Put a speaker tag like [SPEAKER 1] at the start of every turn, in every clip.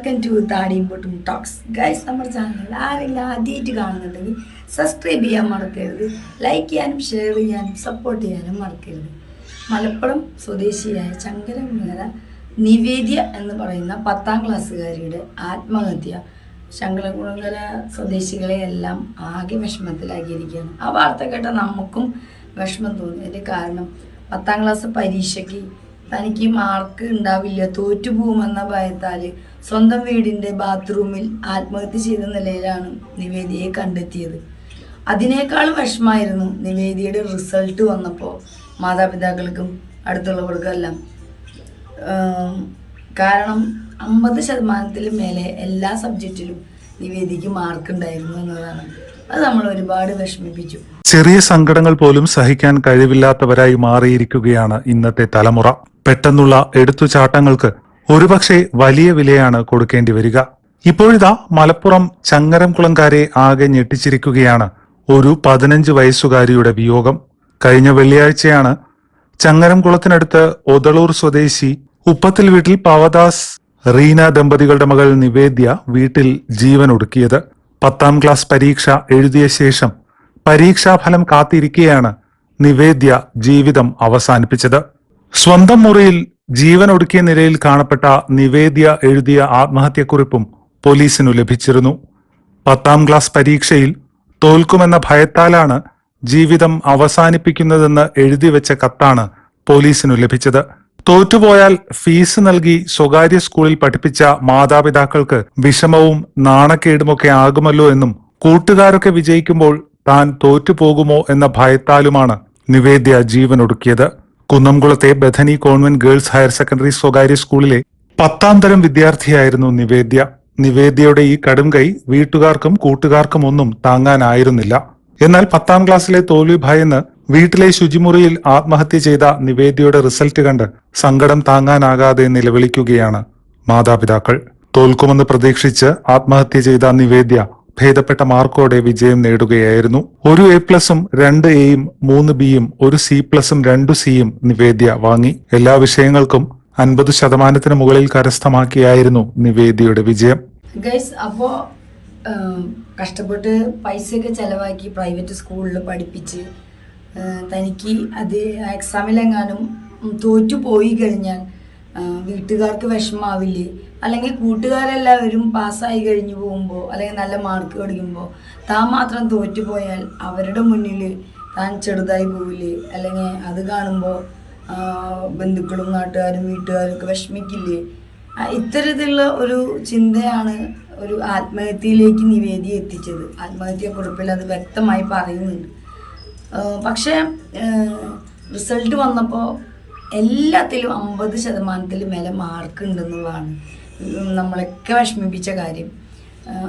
[SPEAKER 1] Welcome to താടിയും പൊട്ടും talks guys നമ്മുടെ ചാനൽ ആരെങ്കിലും ആദ്യമായിട്ട് കാണുന്നുണ്ടെങ്കിൽ സബ്സ്ക്രൈബ് ചെയ്യാൻ മറക്കരുത്. ലൈക്ക് ചെയ്യാനും ഷെയർ ചെയ്യാനും സപ്പോർട്ട് ചെയ്യാനും മറക്കരുത്. മലപ്പുറം സ്വദേശിയായ ചങ്കരമുങ്ങര നിവേദ്യ എന്ന് പറയുന്ന പത്താം ക്ലാസ്സുകാരിയുടെ ആത്മഹത്യ. ശങ്കരകുളങ്കര സ്വദേശികളെ എല്ലാം ആകെ വിഷമത്തിലാക്കിയിരിക്കുകയാണ്. ആ വാർത്ത കേട്ട നമുക്കും വിഷമം തോന്നി. അതിന്റെ കാരണം പത്താം ക്ലാസ് പരീക്ഷയ്ക്ക് തനിക്ക് മാർക്ക് ഉണ്ടാവില്ല. തോറ്റുപോകുമെന്ന ഭയത്താൽ സ്വന്തം വീടിന്റെ ബാത്റൂമിൽ ആത്മഹത്യ ചെയ്ത നിലയിലാണ് നിവേദിയെ കണ്ടെത്തിയത്. അതിനേക്കാൾ വിഷമായിരുന്നു നിവേദിയുടെ റിസൾട്ട് വന്നപ്പോൾ മാതാപിതാക്കൾക്കും അടുത്തുള്ളവർക്കെല്ലാം. കാരണം അമ്പത് ശതമാനത്തിൽ മേലെ എല്ലാ സബ്ജക്റ്റിലും നിവേദിക്ക് മാർക്ക് ഉണ്ടായിരുന്നു എന്നതാണ്. അത് നമ്മൾ ഒരുപാട് വിഷമിപ്പിച്ചു.
[SPEAKER 2] ചെറിയ സങ്കടങ്ങൾ പോലും സഹിക്കാൻ കഴിവില്ലാത്തവരായി മാറിയിരിക്കുകയാണ് ഇന്നത്തെ തലമുറ. പെട്ടെന്നുള്ള എടുത്തുചാട്ടങ്ങൾക്ക് ഒരുപക്ഷെ വലിയ വിലയാണ് കൊടുക്കേണ്ടി വരിക. ഇപ്പോഴിതാ മലപ്പുറം ചങ്ങരംകുളംകാരെ ആകെ ഞെട്ടിച്ചിരിക്കുകയാണ് ഒരു പതിനഞ്ച് വയസ്സുകാരിയുടെ വിയോഗം. കഴിഞ്ഞ വെള്ളിയാഴ്ചയാണ് ചങ്ങരംകുളത്തിനടുത്ത് ഒതളൂർ സ്വദേശി ഉപ്പത്തിൽ വീട്ടിൽ പവദാസ് റീന ദമ്പതികളുടെ മകൾ നിവേദ്യ വീട്ടിൽ ജീവൻ ഒടുക്കിയത്. പത്താം ക്ലാസ് പരീക്ഷ എഴുതിയ ശേഷം പരീക്ഷാഫലം കാത്തിരിക്കെയാണ് നിവേദ്യ ജീവിതം അവസാനിപ്പിച്ചത്. സ്വന്തം മുറിയിൽ ജീവൻ ഒടുക്കിയ നിലയിൽ കാണപ്പെട്ട നിവേദ്യ എഴുതിയ ആത്മഹത്യക്കുറിപ്പും പോലീസിനു ലഭിച്ചിരുന്നു. പത്താം ക്ലാസ് പരീക്ഷയിൽ തോൽക്കുമെന്ന ഭയത്താലാണ് ജീവിതം അവസാനിപ്പിക്കുന്നതെന്ന് എഴുതി വെച്ച കത്താണ് പോലീസിനു ലഭിച്ചത്. തോറ്റുപോയാൽ ഫീസ് നൽകി സ്വകാര്യ സ്കൂളിൽ പഠിപ്പിച്ച മാതാപിതാക്കൾക്ക് വിഷമവും നാണക്കേടുമൊക്കെ ആകുമല്ലോ എന്നും കൂട്ടുകാരൊക്കെ വിജയിക്കുമ്പോൾ താൻ തോറ്റുപോകുമോ എന്ന ഭയത്താലുമാണ് നിവേദ്യ ജീവനൊടുക്കിയത് കുന്നംകുളത്തെ Bethany convent girls higher secondary സ്വകാര്യ സ്കൂളിലെ പത്താം തരം വിദ്യാർത്ഥിയായിരുന്നു നിവേദ്യ. നിവേദ്യയുടെ ഈ കടും കൈ വീട്ടുകാർക്കും കൂട്ടുകാർക്കും ഒന്നും താങ്ങാനായിരുന്നില്ല. എന്നാൽ പത്താം ക്ലാസ്സിലെ തോൽവി ഭയന്ന് വീട്ടിലെ ശുചിമുറിയിൽ ആത്മഹത്യ ചെയ്ത നിവേദ്യയുടെ റിസൾട്ട് കണ്ട് സങ്കടം താങ്ങാനാകാതെ നിലവിളിക്കുകയാണ് മാതാപിതാക്കൾ. തോൽക്കുമെന്ന് പ്രതീക്ഷിച്ച് ആത്മഹത്യ ചെയ്ത നിവേദ്യ ഭേദപ്പെട്ട മാർക്കോടെ വിജയം നേടുകയായിരുന്നു. ഒരു എ പ്ലസും രണ്ട് എയും മൂന്ന് ബിയും ഒരു സി പ്ലസും രണ്ടു സിയും നിവേദ്യ വാങ്ങി. എല്ലാ വിഷയങ്ങൾക്കും അൻപത് ശതമാനത്തിന് മുകളിൽ കരസ്ഥമാക്കിയായിരുന്നു നിവേദ്യയുടെ വിജയം.
[SPEAKER 1] അപ്പോ കഷ്ടപ്പെട്ട് പൈസയൊക്കെ ചെലവാക്കി പ്രൈവറ്റ് സ്കൂളിൽ പഠിപ്പിച്ച് തനിക്ക് അത് എക്സാമിലെങ്ങാനും തോറ്റു പോയി കഴിഞ്ഞാൽ വീട്ടുകാർക്ക് വിഷമാവില്ലേ? അല്ലെങ്കിൽ കൂട്ടുകാരെല്ലാവരും പാസ്സായി കഴിഞ്ഞു പോകുമ്പോൾ അല്ലെങ്കിൽ നല്ല മാർക്ക് കടിക്കുമ്പോൾ താൻ മാത്രം തോറ്റുപോയാൽ അവരുടെ മുന്നിൽ താൻ ചെറുതായി പോവില്ലേ? അല്ലെങ്കിൽ അത് കാണുമ്പോൾ ബന്ധുക്കളും നാട്ടുകാരും വീട്ടുകാരും ഒക്കെ വിഷമിക്കില്ലേ? ഇത്തരത്തിലുള്ള ഒരു ചിന്തയാണ് ഒരു ആത്മഹത്യയിലേക്ക് നിവേദി എത്തിച്ചത്. ആത്മഹത്യക്കുറിപ്പിൽ അത് വ്യക്തമായി പറയുന്നുണ്ട്. പക്ഷേ റിസൾട്ട് വന്നപ്പോൾ എല്ലാത്തിലും അമ്പത് ശതമാനത്തിൽ മേലെ മാർക്ക് ഉണ്ടെന്നുള്ളതാണ്. നമ്മളൊക്കെ വിഷമിപ്പിച്ച കാര്യം.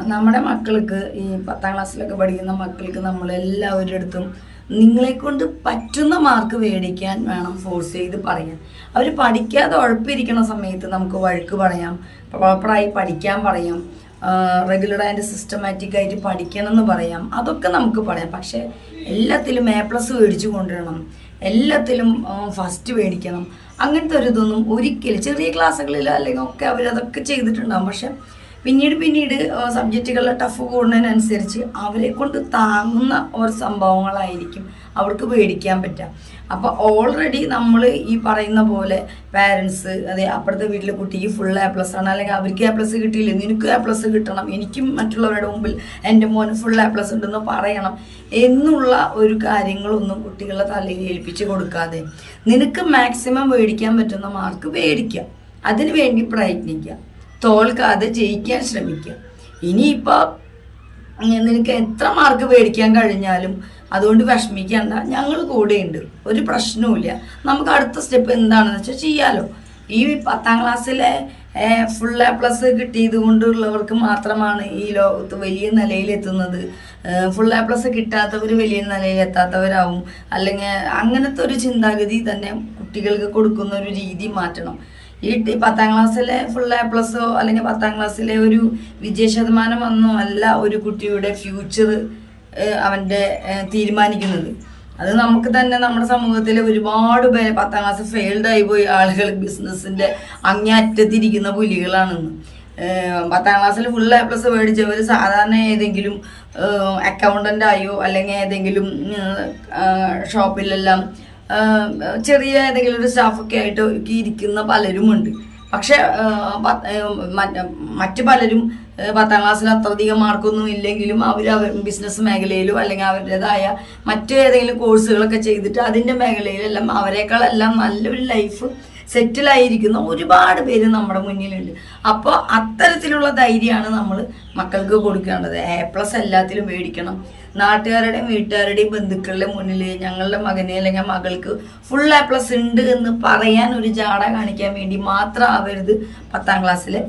[SPEAKER 1] നമ്മുടെ മക്കൾക്ക് ഈ പത്താം ക്ലാസ്സിലൊക്കെ പഠിക്കുന്ന മക്കൾക്ക് നമ്മളെല്ലാവരുടെ അടുത്തും നിങ്ങളെ കൊണ്ട് പറ്റുന്ന മാർക്ക് മേടിക്കാൻ വേണം ഫോഴ്സ് ചെയ്ത് പറയാൻ. അവർ പഠിക്കാതെ ഉഴപ്പിരിക്കുന്ന സമയത്ത് നമുക്ക് വഴക്ക് പറയാം പ്രോപ്പറായി പഠിക്കാൻ പറയാം റെഗുലർ ആൻഡ് സിസ്റ്റമാറ്റിക് ആയിട്ട് പഠിക്കണം എന്ന് പറയാം. അതൊക്കെ നമുക്ക് പറയാം. പക്ഷേ എല്ലാത്തിലും എ പ്ലസ് മേടിച്ചു കൊണ്ടുവരണം. എല്ലാത്തിലും ഫസ്റ്റ് മേടിക്കണം അങ്ങനത്തെ ഒരു ഇതൊന്നും ഒരിക്കലും ചെറിയ ക്ലാസ്സുകളിൽ അല്ലെങ്കിൽ ഒക്കെ അവരതൊക്കെ ചെയ്തിട്ടുണ്ടാകും പക്ഷെ പിന്നീട് പിന്നീട് സബ്ജക്റ്റുകളുടെ ടഫ് കൂടുന്നതിനനുസരിച്ച് അവരെ കൊണ്ട് താങ്ങുന്ന ഒരു സംഭവങ്ങളായിരിക്കും അവർക്ക് പേടിക്കാൻ പറ്റുക. അപ്പോൾ ഓൾറെഡി നമ്മൾ ഈ പറയുന്ന പോലെ പാരൻസ് അതെ അപ്പുറത്തെ വീട്ടിലെ കുട്ടിക്ക് ഫുൾ എ പ്ലസ് ആണ്. അല്ലെങ്കിൽ അവർക്ക് എ പ്ലസ് കിട്ടിയില്ല നിനക്ക് എ പ്ലസ് കിട്ടണം എനിക്കും മറ്റുള്ളവരുടെ മുമ്പിൽ എന്റെ മോന് ഫുൾ എ പ്ലസ് ഉണ്ടെന്ന് പറയണം എന്നുള്ള ഒരു കാര്യങ്ങളൊന്നും കുട്ടികളെ തലയിൽ ഏൽപ്പിച്ച് കൊടുക്കാതെ നിനക്ക് മാക്സിമം മേടിക്കാൻ പറ്റുന്ന മാർക്ക് മേടിക്കുക അതിനു വേണ്ടി പ്രയത്നിക്കുക. തോൽക്കാതെ ജയിക്കാൻ ശ്രമിക്കുക ഇനിയിപ്പോൾ നിനക്ക് എത്ര മാർക്ക് മേടിക്കാൻ കഴിഞ്ഞാലും അതുകൊണ്ട് വിഷമിക്കേണ്ട. ഞങ്ങൾ കൂടെയുണ്ട്. ഒരു പ്രശ്നവുമില്ല. നമുക്ക് അടുത്ത സ്റ്റെപ്പ് എന്താണെന്ന് വെച്ചാൽ ചെയ്യാലോ. ഈ പത്താം ക്ലാസ്സിലെ ഫുൾ എ പ്ലസ് കിട്ടിയത് കൊണ്ടുള്ളവർക്ക് മാത്രമാണ് ഈ ലോകത്ത് വലിയ നിലയിലെത്തുന്നത്. ഫുൾ എ പ്ലസ് കിട്ടാത്തവർ വലിയ നിലയിലെത്താത്തവരാവും. അല്ലെങ്കിൽ അങ്ങനത്തെ ഒരു ചിന്താഗതി തന്നെ കുട്ടികൾക്ക് കൊടുക്കുന്ന ഒരു രീതി മാറ്റണം. ഈ പത്താം ക്ലാസ്സിലെ ഫുൾ എ പ്ലസോ അല്ലെങ്കിൽ പത്താം ക്ലാസ്സിലെ ഒരു വിജയ ശതമാനം ഒന്നും അല്ല ഒരു കുട്ടിയുടെ ഫ്യൂച്ചർ അവന്റെ തീരുമാനിക്കുന്നത്. അത് നമുക്ക് തന്നെ നമ്മുടെ സമൂഹത്തിൽ ഒരുപാട് പേര് പത്താം ക്ലാസ് ഫെയിൽഡ് ആയി പോയി ആളുകൾ ബിസിനസ്സിന്റെ അങ്ങേയറ്റത്തിരിക്കുന്ന പുലികളാണെന്ന്. പത്താം ക്ലാസ്സിൽ ഫുൾ എ പ്ലസ് മേടിച്ചവർ സാധാരണ ഏതെങ്കിലും അക്കൗണ്ടന്റ് ആയോ അല്ലെങ്കിൽ ഏതെങ്കിലും ഷോപ്പിലെല്ലാം ചെറിയ ഏതെങ്കിലും ഒരു സ്റ്റാഫൊക്കെ ആയിട്ട് ഇരിക്കുന്ന പലരുമുണ്ട്. പക്ഷെ മറ്റു പലരും പത്താം ക്ലാസ്സിൽ അത്രയധികം മാർക്കൊന്നും ഇല്ലെങ്കിലും അവർ അവർ ബിസിനസ് മേഖലയിലോ അല്ലെങ്കിൽ അവരുടേതായ മറ്റു ഏതെങ്കിലും കോഴ്സുകളൊക്കെ ചെയ്തിട്ട് അതിന്റെ മേഖലയിലെല്ലാം അവരെക്കാളെല്ലാം നല്ലൊരു ലൈഫ് സെറ്റിലായിരിക്കുന്ന ഒരുപാട് പേര് നമ്മുടെ മുന്നിലുണ്ട്. അപ്പോൾ അത്തരത്തിലുള്ള ധൈര്യമാണ് നമ്മൾ മക്കൾക്ക് കൊടുക്കേണ്ടത്. എ പ്ലസ് എല്ലാത്തിലും മേടിക്കണം. നാട്ടുകാരുടെയും വീട്ടുകാരുടെയും ബന്ധുക്കളുടെ മുന്നിൽ ഞങ്ങളുടെ മകനെ അല്ലെങ്കിൽ മകൾക്ക് ഫുൾ എ പ്ലസ് ഉണ്ട് എന്ന് പറയാൻ ഒരു ജാട കാണിക്കാൻ വേണ്ടി മാത്രം ആവരുത് പത്താം ക്ലാസ്സിലെ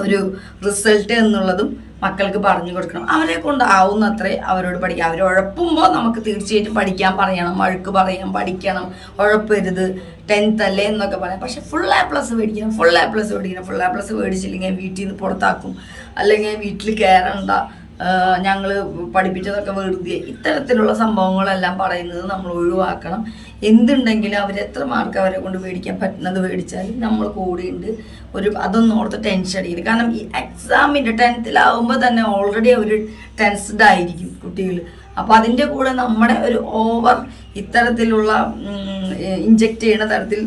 [SPEAKER 1] ഒരു റിസൾട്ട് എന്നുള്ളതും മക്കൾക്ക് പറഞ്ഞു കൊടുക്കണം. അവരെ കൊണ്ട് ആവുന്നത്രേ അവരോട് പഠിക്കാം. അവർ ഉഴപ്പുമ്പോൾ നമുക്ക് തീർച്ചയായിട്ടും പഠിക്കാൻ പറയണം. വഴുക്ക് പറയാം പഠിക്കണം. ഉഴപ്പരുത്. ടെൻത്ത് അല്ലേ എന്നൊക്കെ പറയാം. പക്ഷെ ഫുൾ എ പ്ലസ് മേടിക്കണം. ഫുൾ എ പ്ലസ് മേടിക്കണം. ഫുൾ എ പ്ലസ് മേടിച്ചില്ലെങ്കിൽ വീട്ടിൽ നിന്ന് പുറത്താക്കും. അല്ലെങ്കിൽ വീട്ടിൽ കയറണ്ട. ഞങ്ങൾ പഠിപ്പിച്ചതൊക്കെ വെറുതെ ഇത്തരത്തിലുള്ള സംഭവങ്ങളെല്ലാം പറയുന്നത് നമ്മൾ ഒഴിവാക്കണം. എന്തുണ്ടെങ്കിലും അവർ എത്ര മാർക്ക് അവരെ കൊണ്ട് മേടിക്കാൻ പറ്റുന്നത് മേടിച്ചാലും നമ്മൾ കൂടിയുണ്ട്. ഒരു അതൊന്നും ഓർത്ത് ടെൻഷൻ അടിക്കരുത്. കാരണം ഈ എക്സാമിന്റെ ടെൻത്തിലാവുമ്പോൾ തന്നെ ഓൾറെഡി അവർ ടെൻസ്ഡ് ആയിരിക്കും കുട്ടികൾ അപ്പോൾ അതിന്റെ കൂടെ നമ്മുടെ ഒരു ഓവർ ഇത്തരത്തിലുള്ള ഇഞ്ചെക്ട് ചെയ്യുന്ന തരത്തിൽ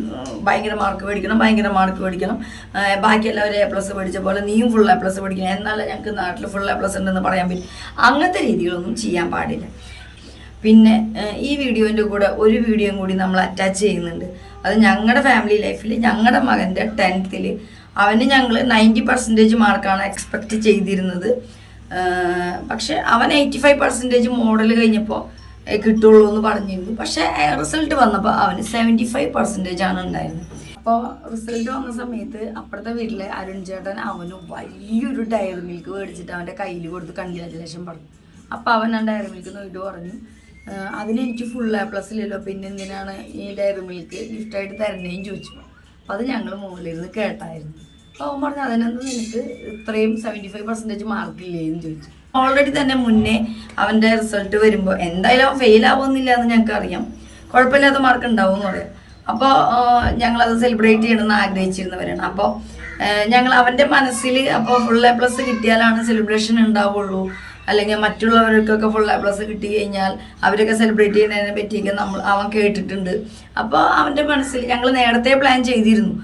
[SPEAKER 1] ഭയങ്കര മാർക്ക് മേടിക്കണം ഭയങ്കര മാർക്ക് മേടിക്കണം. ബാക്കി എല്ലാവരും എ പ്ലസ് മേടിച്ച പോലെ നീയും ഫുൾ എ പ്ലസ് മേടിക്കണം. എന്നാലേ ഞങ്ങൾക്ക് നാട്ടിൽ ഫുൾ എ പ്ലസ് ഉണ്ടെന്ന് പറയാൻ പറ്റും. അങ്ങനത്തെ രീതികളൊന്നും ചെയ്യാൻ പാടില്ല. പിന്നെ ഈ വീഡിയോന്റെ കൂടെ ഒരു വീഡിയോയും കൂടി നമ്മൾ അറ്റാച്ച് ചെയ്യുന്നുണ്ട്. അത് ഞങ്ങളുടെ ഫാമിലി ലൈഫിൽ ഞങ്ങളുടെ മകന്റെ ടെൻത്തിൽ അവന് ഞങ്ങൾ നയന്റി പെർസെന്റേജ് മാർക്കാണ് എക്സ്പെക്റ്റ് ചെയ്തിരുന്നത്. പക്ഷെ അവൻ എയ്റ്റി ഫൈവ് പെർസെന്റേജ് മോഡൽ കഴിഞ്ഞപ്പോൾ കിട്ടുള്ളൂ എന്ന് പറഞ്ഞിരുന്നു. പക്ഷേ റിസൾട്ട് വന്നപ്പോൾ അവന് സെവന്റി ഫൈവ് പെർസെന്റേജ് ആണ് ഉണ്ടായിരുന്നത്. അപ്പോൾ റിസൾട്ട് വന്ന സമയത്ത് അപ്പുറത്തെ വീട്ടിലെ അരുൺ ചേട്ടൻ അവന് വലിയൊരു ഡയറി മിൽക്ക് മേടിച്ചിട്ട് അവന്റെ കയ്യിൽ കൊടുത്ത് കൺഗ്രാജുലേഷൻ പറഞ്ഞു. അപ്പോൾ അവൻ ആ ഡയറി മിൽക്ക് നോക്കിയിട്ട് പറഞ്ഞു "ആഹ് അതിന് എനിക്ക് ഫുൾ എ പ്ലസ് ഇല്ലല്ലോ പിന്നെ എന്തിനാണ് ഈ ഡയറി മിൽക്ക് ഗിഫ്റ്റായിട്ട് തരണേന്ന് ചോദിച്ചു. അപ്പോൾ അത് ഞങ്ങൾ നിന്ന് കേട്ടായിരുന്നു. അപ്പോൾ അവൻ പറഞ്ഞു അതിനൊന്നും നിനക്ക് ഇത്രയും സെവന്റി ഫൈവ് പെർസെന്റേജ് മാർക്കില്ലേ എന്ന് ചോദിച്ചു. ഓൾറെഡി തന്നെ മുന്നേ അവന്റെ റിസൾട്ട് വരുമ്പോൾ എന്തായാലും അവൻ ഫെയിൽ ആവുമെന്നില്ല എന്ന് ഞങ്ങൾക്ക് അറിയാം കുഴപ്പമില്ലാത്ത മാർക്ക് ഉണ്ടാവും എന്ന് പറയാം. അപ്പോൾ ഞങ്ങളത് സെലിബ്രേറ്റ് ചെയ്യണമെന്ന് ആഗ്രഹിച്ചിരുന്നവരാണ്. അപ്പോൾ ഞങ്ങൾ അവന്റെ മനസ്സിൽ അപ്പോൾ ഫുൾ എ പ്ലസ് കിട്ടിയാലാണ് സെലിബ്രേഷൻ ഉണ്ടാവുള്ളൂ. അല്ലെങ്കിൽ മറ്റുള്ളവർക്കൊക്കെ ഫുൾ എ പ്ലസ് കിട്ടി കഴിഞ്ഞാൽ അവരൊക്കെ സെലിബ്രേറ്റ് ചെയ്യുന്നതിനെ പറ്റിയൊക്കെ നമ്മൾ അവൻ കേട്ടിട്ടുണ്ട്. അപ്പോൾ അവന്റെ മനസ്സിൽ ഞങ്ങൾ നേരത്തെ പ്ലാൻ ചെയ്തിരുന്നു.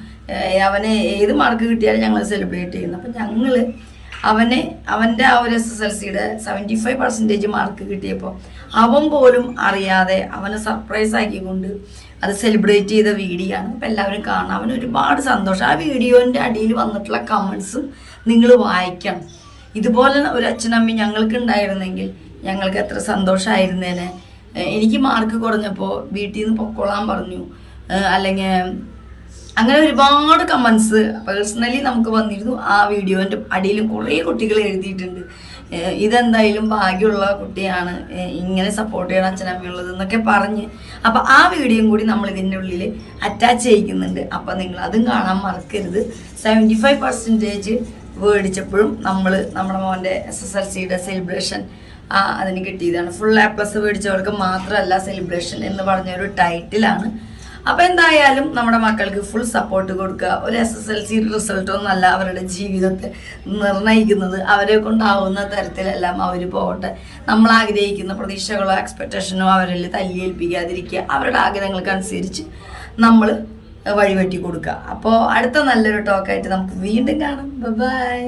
[SPEAKER 1] അവനെ ഏത് മാർക്ക് കിട്ടിയാലും ഞങ്ങൾ സെലിബ്രേറ്റ് ചെയ്യുന്നു. അപ്പം ഞങ്ങൾ അവന് അവന്റെ ആ ഒരു എസ് എസ് എൽ സിയുടെ സെവന്റി ഫൈവ് പെർസെന്റേജ് മാർക്ക് കിട്ടിയപ്പോൾ അവൻ പോലും അറിയാതെ അവനെ സർപ്രൈസ് ആക്കിക്കൊണ്ട് അത് സെലിബ്രേറ്റ് ചെയ്ത വീഡിയോ ആണ് അപ്പം എല്ലാവരും കാണാം. അവന് ഒരുപാട് സന്തോഷം. ആ വീഡിയോന്റെ അടിയിൽ വന്നിട്ടുള്ള കമൻസും നിങ്ങൾ വായിക്കണം. ഇതുപോലെ ഒരു അച്ഛനമ്മ ഞങ്ങൾക്ക് ഉണ്ടായിരുന്നെങ്കിൽ ഞങ്ങൾക്ക് എത്ര സന്തോഷമായിരുന്നേനെ എനിക്ക് മാർക്ക് കുറഞ്ഞപ്പോൾ വീട്ടിൽ നിന്ന് പൊക്കോളാൻ പറഞ്ഞു. അല്ലെങ്കിൽ അങ്ങനെ ഒരുപാട് കമൻസ് പേഴ്സണലി നമുക്ക് വന്നിരുന്നു. ആ വീഡിയോന്റെ അടിയിലും കുറേ കുട്ടികൾ എഴുതിയിട്ടുണ്ട്. ഇതെന്തായാലും ഭാഗ്യമുള്ള കുട്ടിയാണ്. ഇങ്ങനെ സപ്പോർട്ട് ചെയ്യണം അച്ഛനമ്മയുള്ളത് എന്നൊക്കെ പറഞ്ഞ്. അപ്പോൾ ആ വീഡിയോയും കൂടി നമ്മൾ ഇതിന്റെ ഉള്ളിൽ അറ്റാച്ച് ചെയ്യിക്കുന്നുണ്ട്. അപ്പോൾ നിങ്ങൾ അതും കാണാൻ മറക്കരുത്. സെവന്റി ഫൈവ് പെർസെന്റേജ് മേടിച്ചപ്പോഴും നമ്മൾ നമ്മുടെ മോന്റെ എസ് എസ് എൽ സിയുടെ സെലിബ്രേഷൻ അതിന് കിട്ടിയതാണ്. ഫുൾ എ പ്ലസ് മേടിച്ചവർക്ക് മാത്രമല്ല സെലിബ്രേഷൻ എന്ന് പറഞ്ഞൊരു ടൈറ്റിലാണ് അപ്പോൾ എന്തായാലും നമ്മുടെ മക്കൾക്ക് ഫുൾ സപ്പോർട്ട് കൊടുക്കുക. ഒരു എസ് എസ് എൽ സി റിസൾട്ടൊന്നല്ല അവരുടെ ജീവിതത്തെ നിർണയിക്കുന്നത് അവരെ കൊണ്ടാവുന്ന തരത്തിലെല്ലാം അവർ പോകട്ടെ. നമ്മൾ ആഗ്രഹിക്കുന്ന പ്രതീക്ഷകളോ എക്സ്പെക്റ്റേഷനോ അവരിൽ തല്ലിയേൽപ്പിക്കാതിരിക്കുക. അവരുടെ ആഗ്രഹങ്ങൾക്കനുസരിച്ച് നമ്മൾ വഴിവെട്ടി കൊടുക്കുക. അപ്പോൾ അടുത്ത നല്ലൊരു ടോക്കായിട്ട് നമുക്ക് വീണ്ടും കാണാം. ബൈ